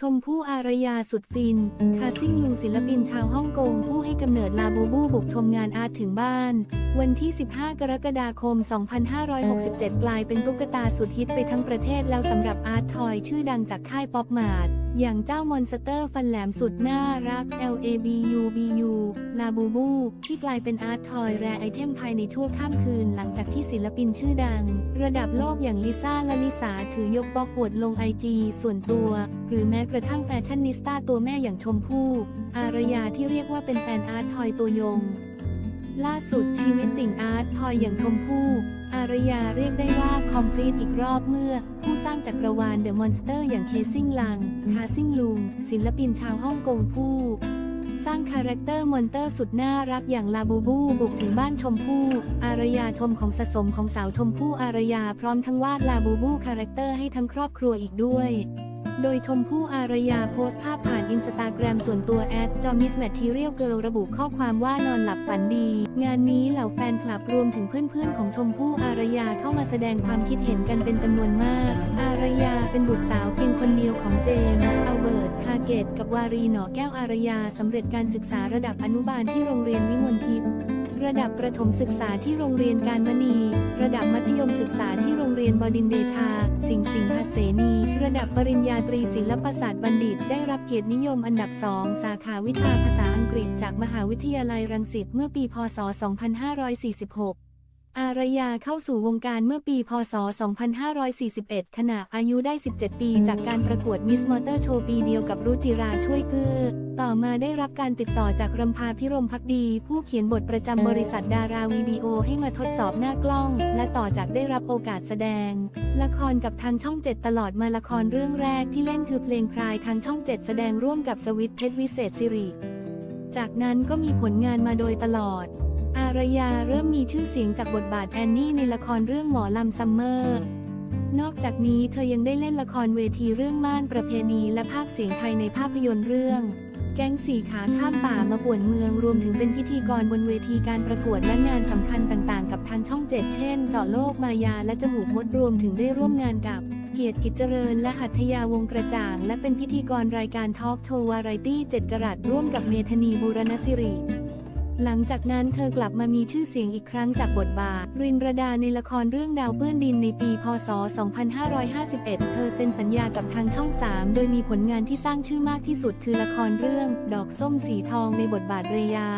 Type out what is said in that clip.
ชมพู่อารยาสุดฟิน คาซิ่งลุงศิลปินชาวฮ่องกงผู้ให้กำเนิดลาบูบูบุกชมงานอาร์ตถึงบ้าน วันที่ 15 กรกฎาคม 2567 กลายเป็นตุ๊กตาสุดฮิตไปทั้งประเทศแล้วสำหรับอาร์ตทอยชื่อดังจากค่ายป๊อปมาร์ทอย่างเจ้ามอนสเตอร์ฟันแหลมสุดน่ารัก LABUBU ลาบูบู ที่กลายเป็นอาร์ตทอยแรไอเทมภายในชั่วข้ามคืนหลังจากที่ศิลปินชื่อดัง ระดับโลกอย่างลิซ่าและลิสาถือยกบอกวดลงไอจีส่วนตัว หรือแม้กระทั่งแฟชั่นนิสต้าตัวแม่อย่างชมพู่อารยาที่เรียกว่าเป็นแฟนอาร์ตทอยตัวยง ล่าสุดชีวิตติ่งอาร์ตทอยอย่างชมพู่อารยาเรียกได้ว่าคอมพลีทอีกรอบเมื่อ ผู้สร้างจักรวาลเดอะมอนสเตอร์อย่างเคซิงลัง คาซิงลุง ศิลปินชาวฮ่องกงผู้ สร้างคาแรคเตอร์มอนเตอร์สุดน่ารักอย่างลาบูบูบุกถึงบ้านชมพู่อารยาชมของสะสมของสาวชมพู่อารยาพร้อมทั้งวาดลาบูบูคาแรคเตอร์ให้ทั้งครอบครัวอีกด้วย โดยชมพู่อารยาโพสต์ภาพผ่านอินสตาแกรมส่วนตัวแอดจอมิสแมททีเรียลเกิลระบุข้อความว่านอนหลับฝันดี งานนี้เหล่าแฟนคลับรวมถึงเพื่อนๆ ของชมพู่อารยาเข้ามาแสดงความคิดเห็นกันเป็นจำนวนมาก อารยาเป็นบุตรสาวเพียงคนเดียวของเจมส์อัลเบิร์ตฮาเกตกับวารีหนอแก้วอารยาสำเร็จการศึกษาระดับอนุบาลที่โรงเรียนวิมลทิพย์ ระดับประถมศึกษาที่โรงเรียนการมณี ระดับมัธยมศึกษาที่โรงเรียนบดินเดชา สิงห์สิงหเสนี ระดับปริญญาตรีศิลปศาสตร์บัณฑิต ได้รับเกียรตินิยมอันดับสองสาขาวิชาภาษาอังกฤษจากมหาวิทยาลัยรังสิตเมื่อปีพศ 2546 อารยาเข้าสู่วงการเมื่อปี พศ 2541 ขณะอายุได้ 17 ปีจากการประกวดมิสมอเตอร์โชว์ปีเดียวกับรุจิราช่วยเกื้อ ต่อมาได้รับการติดต่อจากรำพาพิรมพักดี ผู้เขียนบทประจำบริษัทดาราวิดีโอให้มาทดสอบหน้ากล้อง และต่อจากได้รับโอกาสแสดง ละครกับทางช่องเจ็ดตลอดมาละครเรื่องแรกที่เล่นคือเพลงพรายทางช่องเจ็ดแสดงร่วมกับสวิตเพชรวิเศษสิริ จากนั้นก็มีผลงานมาโดยตลอดารยาเริ่มมีชื่อเสียงจากบทบาทแอนนี่ในละครเรื่องหมอลำซัมเมอร์ นอกจากนี้เธอยังได้เล่นละครเวทีเรื่องม่านประเพณีและภาคเสียงไทยในภาพยนตร์เรื่อง แก๊งสี่ขาข้ามป่ามาป่วนเมืองรวมถึงเป็นพิธีกรบนเวทีการประกวดและงานสำคัญต่างๆ กับทางช่องเจ็ดเช่นเจาะโลกมายาและจมูกมดรวมถึงได้ร่วมงานกับเกียรติกิจเจริญและหัตถยาวงกระจ่าง และเป็นพิธีกรรายการทอล์กโชว์วาไรตี้เจ็ดกรัตร่วมกับเมธนีบูรณศิริ หลังจากนั้นเธอกลับมามีชื่อเสียงอีกครั้งจากบทบาท รินรดาในละครเรื่องดาวเปื้อนดินในปี พศ 2551 เธอเซ็นสัญญากับทางช่อง 3 โดยมีผลงานที่สร้างชื่อมากที่สุดคือละครเรื่อง ดอกส้มสีทองในบทบาทเรยา